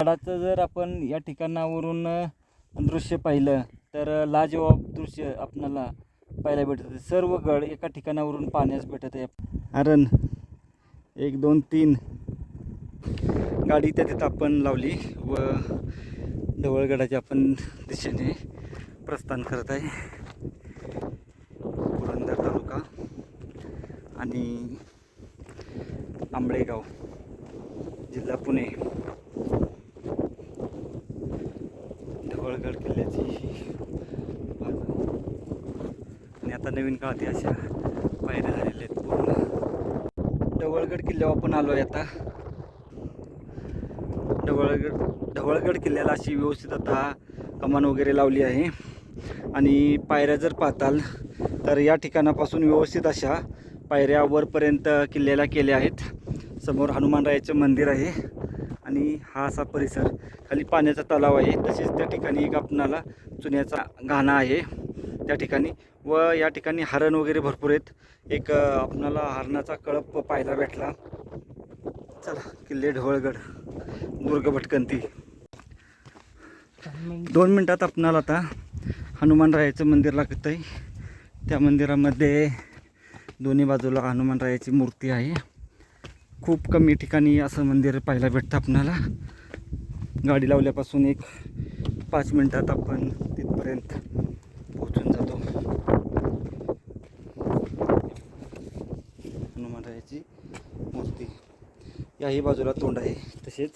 गडाचं जर आपण या ठिकाणावरून दृश्य पाहिलं तर लाजवाब दृश्य आपणाला पाहायला भेटत. सर्व गड एका ठिकाणावरून पाहण्यास भेटत आहे कारण एक दोन तीन गाडी त्या तिथं आपण लावली व ढवळगडाच्या आपण दिशेने प्रस्थान करत आहे. पुरंदर तालुका आणि आंबळेगाव जिल्हा पुणे. गड किल्ल्याची आणि आता नवीन काळात अशा पायऱ्या झालेल्या आहेत पूर्ण. ढवळगड किल्ल्यावर आपण आलो आहे आता. ढवळगड ढवळगड किल्ल्याला अशी व्यवस्थित आता कमान वगैरे लावली आहे. आणि पायऱ्या जर पाहताल तर या ठिकाणापासून व्यवस्थित अशा पायऱ्या वरपर्यंत किल्ल्याला केल्या आहेत. समोर हनुमानरायाचं मंदिर आहे. आणि हा असा परिसर खाली पाण्याचा तलाव आहे. तसेच त्या ठिकाणी एक आपणाला चुन्याचा घाणा आहे. त्या ठिकाणी व या ठिकाणी हरण वगैरे भरपूर आहेत. एक आपणाला हरणाचा कळप पाहायला भेटला. चला किल्ले ढवळगड दुर्ग भटकंती. दोन मिनटात आपणाला आता हनुमानरायाचं मंदिर लागत आहे त्या मंदिरामध्ये दोन्ही बाजूला हनुमानरायाची मूर्ती आहे. खूप कमी ठिकाणी असं मंदिर पाहायला भेटतं आपणाला. गाडी लावल्यापासून एक पाच मिनटात आपण तिथपर्यंत पोहोचून जातो. हनुमानरायाची मूर्ती. याही बाजूला तोंड आहे. तसेच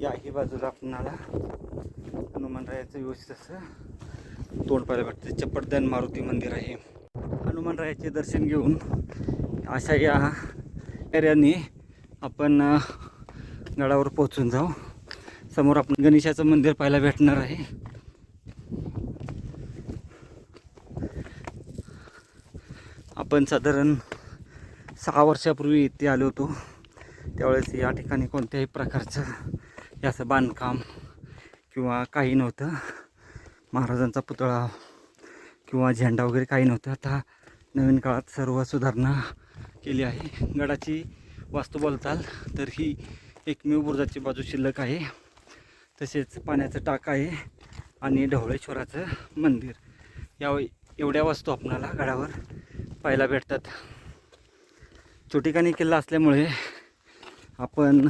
याही बाजूला आपणाला हनुमानरायाचं व्यवस्थित असं तोंड पाहायला भेटते. चप्पटदन मारुती मंदिर आहे. हनुमानरायाचे दर्शन घेऊन अशा या एरियाने आपण गडावर पोहोचून जाऊ. समोर आपण गणेशाचं मंदिर पाहायला भेटणार आहे. आपण साधारण सहा वर्षापूर्वी इथे आलो होतो. त्यावेळेस या ठिकाणी कोणत्याही प्रकारचं याचं बांधकाम किंवा काही नव्हतं. महाराजांचा पुतळा किंवा झेंडा वगैरे काही नव्हतं. आता नवीन काळात सर्व सुधारणा केली आहे. गडाची वास्तू बोलताल तर ही एकमेव बुर्जाची बाजू शिल्लक आहे. तसेच पाण्याचं टाक आहे आणि ढवळेश्वराचं मंदिर. या एवढ्या वस्तू आपणाला गडावर पाहायला भेटतात. छोटीकानी किल्ला असल्यामुळे आपण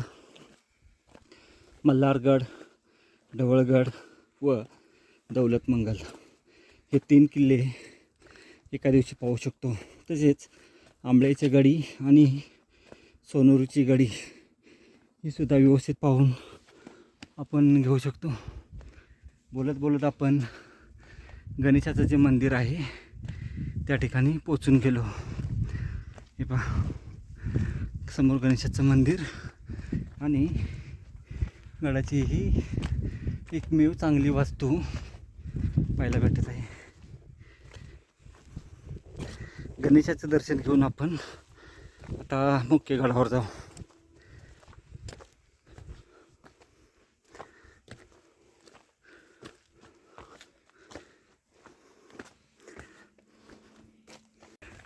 मल्हारगड ढवळगड व दौलतमंगल हे तीन किल्ले एका दिवशी पाहू शकतो. तसेच आंबळ्याची गडी आणि सोनूरची गडी ही सुद्धा व्यवस्थित पाहून आपण घेऊ शकतो. बोलत बोलत आपण गणेशाचं जे मंदिर आहे त्या ठिकाणी पोचून गेलो. हे पहा. समोर गणेशाचं मंदिर आणि गडाची ही एकमेव चांगली वास्तू पाहायला भेटत आहे. गणेशाचं दर्शन घेऊन आपण आता मुख्य गडावर जाऊ.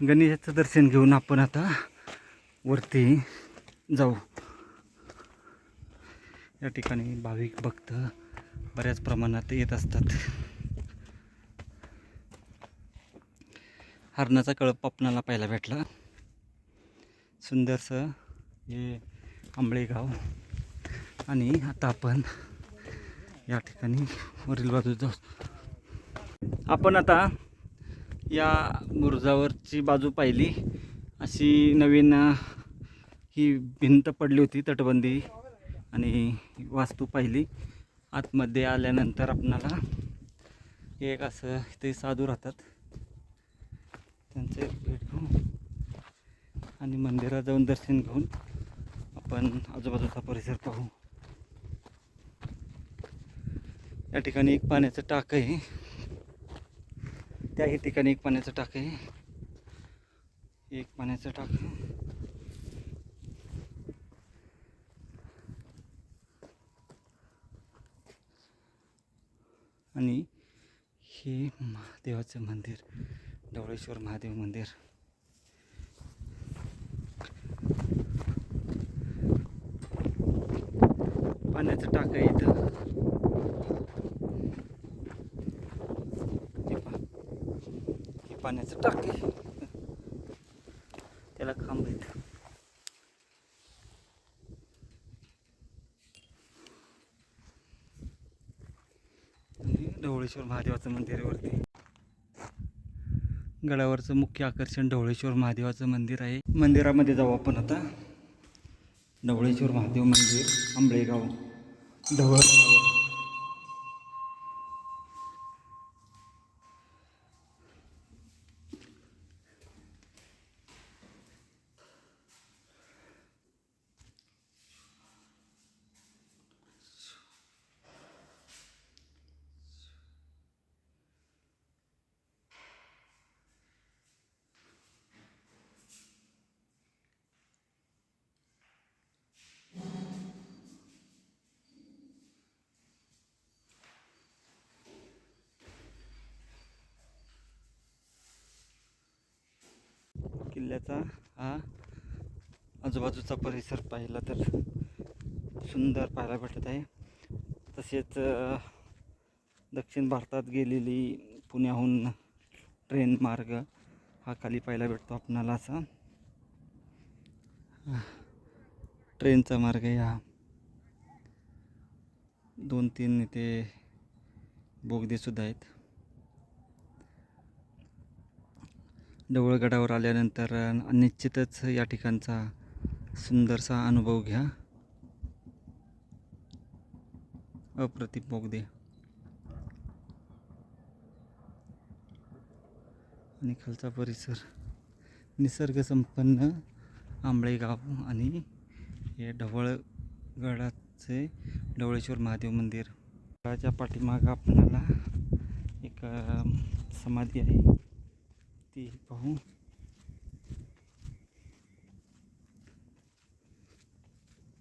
गणेशाचं दर्शन घेऊन आपण आता वरती जाऊ. या ठिकाणी भाविक भक्त बऱ्याच प्रमाणात येत असतात. हरणाचा कळप आपणाला पाहायला भेटला. सुंदरसं हे आंबळेगाव. आणि आता आपण या ठिकाणी वरील बाजू जाऊ. आपण आता या बुरुजावरची बाजू पाहिली. अशी नवीन ही भिंत पडली होती तटबंदी आणि वास्तू पाहिली. आतमध्ये आल्यानंतर आपणाला एक असं ते साधू राहतात. त्यांचे भेट घेऊ आणि मंदिरात जाऊन दर्शन घेऊन आपण आजूबाजूचा परिसर पाहू. या ठिकाणी एक पाण्याचं टाक आहे. त्याही ठिकाणी एक पाण्याचं टाक आहे. एक पाण्याचं टाक आणि हे महादेवाचं मंदिर डवळेश्वर महादेव मंदिर पाण्याचं टाक आहे इथं हे पहा. हे पाण्याचं टाक. त्याला खांब आहेत ढवळेश्वर महादेवाचं मंदिर वरती. गडावरचं मुख्य आकर्षण ढवळेश्वर महादेवाचं मंदिर आहे. मंदिरामध्ये जाऊ आपण आता. ढवळेश्वर महादेव मंदिर आंबळेगाव. ढवळ किल्ल्याचा हा आजूबाजूचा परिसर पाहिला तर सुंदर पाहायला भेटत आहे. तसेच दक्षिण भारतात गेलेली पुण्याहून ट्रेन मार्ग हा खाली पाहायला भेटतो आपणाला असा. ट्रेनचा मार्ग आहे हा. दोन तीन इथे बोगदेसुद्धा आहेत. ढवळगडावर आल्यानंतर निश्चितच या ठिकाणचा सुंदरसा अनुभव घ्या. अप्रतिम बोगदे आणि खालचा परिसर निसर्गसंपन्न आंबळेगाव आणि हे ढवळगडाचे ढवळेश्वर महादेव मंदिर. गडाच्या पाठीमागं आपल्याला एक समाधी आहे. ती पाहू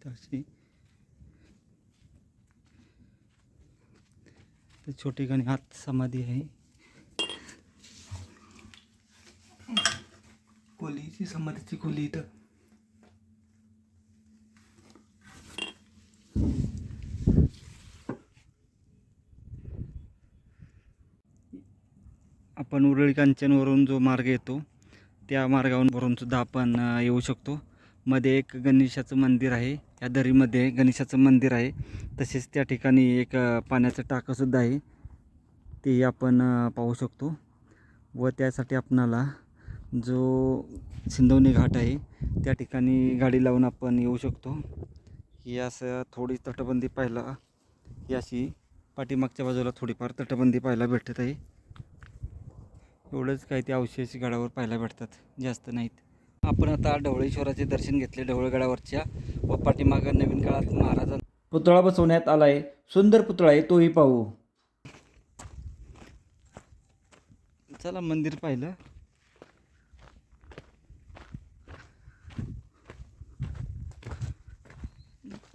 तशी छोटी गणी हात समाधी आहे. खोलीची समाधीची खोली इथं. आपण उरळी कांचनवरून जो मार्ग येतो त्या मार्गावरून सुद्धा आपण येऊ शकतो. मध्ये एक गणेशाचं मंदिर आहे या दरीमध्ये गणेशाचं मंदिर आहे. तसेच त्या ठिकाणी एक पाण्याचं टाकंसुद्धा आहे. तेही आपण पाहू शकतो. व त्यासाठी आपणाला जो सिंधवणी घाट आहे त्या ठिकाणी गाडी लावून आपण येऊ शकतो. ही असं थोडी तटबंदी पाहायला ही अशी पाठीमागच्या बाजूला थोडीफार तटबंदी पाहायला भेटत आहे. एवढंच काही ते अवशेष गडावर पाहायला भेटतात जास्त नाहीत. आपण आता ढवळेश्वराचे दर्शन घेतले ढवळगडावरच्या व पाठीमागं नवीन काळात महाराजां पुतळा बसवण्यात आला आहे सुंदर पुतळा आहे तोही पाहू. चला मंदिर पाहिलं.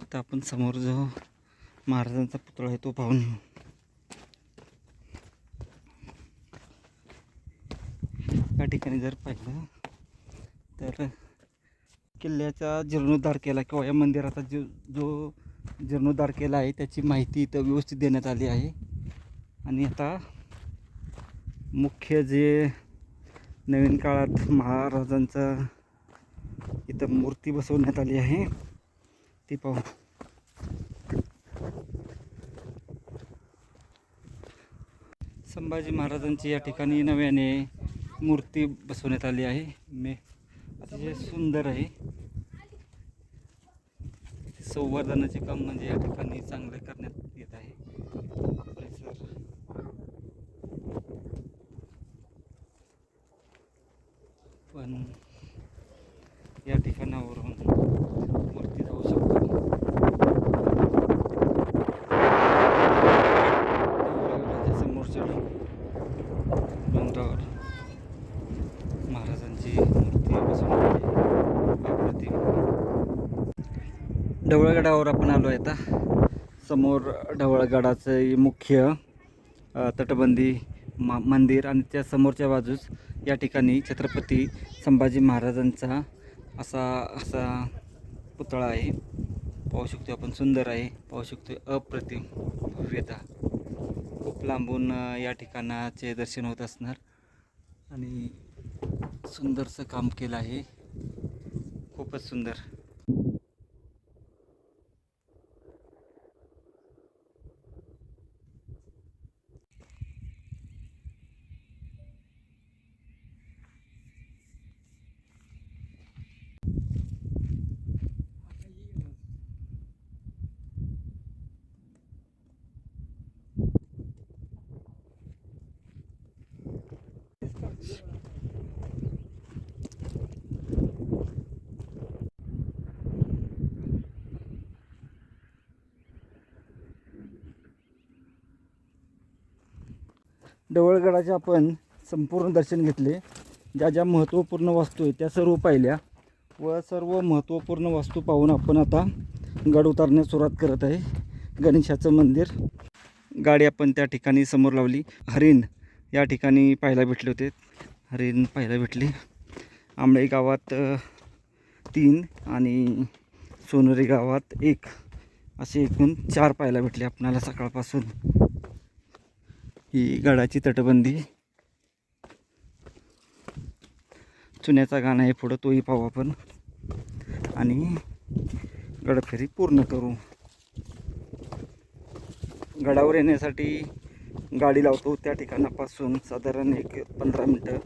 आता आपण समोर जो महाराजांचा पुतळा आहे तो पाहून एका या ठिकाणी जर पाहिलं तर किल्ल्याचा जीर्णोद्धार केला किंवा या मंदिराचा जो जो जीर्णोद्धार केला आहे त्याची माहिती इथं व्यवस्थित देण्यात आली आहे. आणि आता मुख्य जे नवीन काळात महाराजांचा इथं मूर्ती बसवण्यात आली आहे ती पाहू. संभाजी महाराजांची या ठिकाणी नव्याने मूर्ती बसवण्यात आली आहे. मे अतिशय सुंदर आहे. संवर्धनाचे काम म्हणजे या ठिकाणी चांगले करण्यात येत आहे. परिसर पण या ठिकाणावरून मूर्ती जाऊ शकतो डोंगराच्या समोरच्या डोंगरावर महाराजांची मूर्ती बसवण्यात आली आहे. अप्रतिम ढवळगडावर आपण आलो आहे आता. समोर ढवळगडाचं मुख्य तटबंदी मा मंदिर आणि त्या समोरच्या बाजूस या ठिकाणी छत्रपती संभाजी महाराजांचा असा असा पुतळा आहे. पाहू शकतो आपण सुंदर आहे पाहू शकतो अप्रतिम भव्यता. खूप लांबून या ठिकाणाचे दर्शन होत असणार. आणि सुंदरसं काम केलं आहे. खूपच सुंदर. डवळगडाचे आपण संपूर्ण दर्शन घेतले. ज्या ज्या महत्त्वपूर्ण वस्तू आहेत त्या सर्व पाहिल्या. व सर्व महत्त्वपूर्ण वस्तू पाहून आपण आता गड उतारण्यास सुरुवात करत आहे. गणेशाचं मंदिर. गाडी आपण त्या ठिकाणी समोर लावली. हरिण या ठिकाणी पाहायला भेटले होते. हरिण पाहायला भेटले. आंबळे गावात तीन आणि सोनरी गावात एक. असे एकूण चार पाहायला भेटले आपणाला सकाळपासून. ही गडाची तटबंदी. चुन्याचा गाणं आहे पुढं तोही पाहू आपण. आणि गडफेरी पूर्ण करू. गडावर येण्यासाठी गाडी लावतो. त्या ठिकाणापासून साधारण एक पंधरा मिनटं.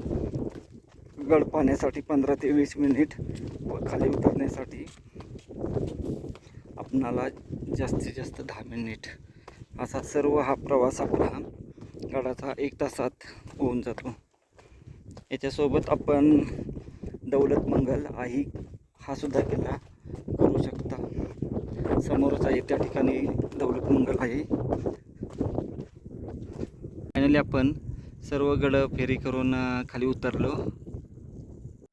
गड पाहण्यासाठी पंधरा ते वीस मिनिट व खाली उतरण्यासाठी आपणाला जास्तीत जास्त दहा मिनिट. असा सर्व हा प्रवास आपला गडाचा एक तासात होऊन जातो. याच्यासोबत आपण दौलत मंगल आई हा सुद्धा किल्ला करू शकता. समोरच आहे त्या ठिकाणी दौलत मंगल आहे फायनली आपण सर्व गड फेरी करून खाली उतरलो.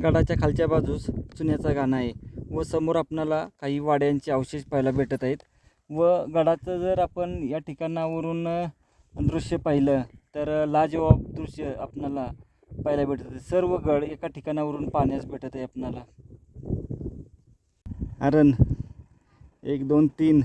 गडाच्या खालच्या बाजूस चुन्याचा गाणं आहे. व समोर आपणाला काही वाड्यांचे अवशेष पाहायला भेटत आहेत. व गडाचं जर आपण या ठिकाणावरून दृश्य पाहिलं तर लाजवाब दृश्य आपणाला पाहायला भेटत आहे. सर्व गड एका ठिकाणावरून पाहण्यास भेटत आहे आपणाला. अरण एक दोन तीन.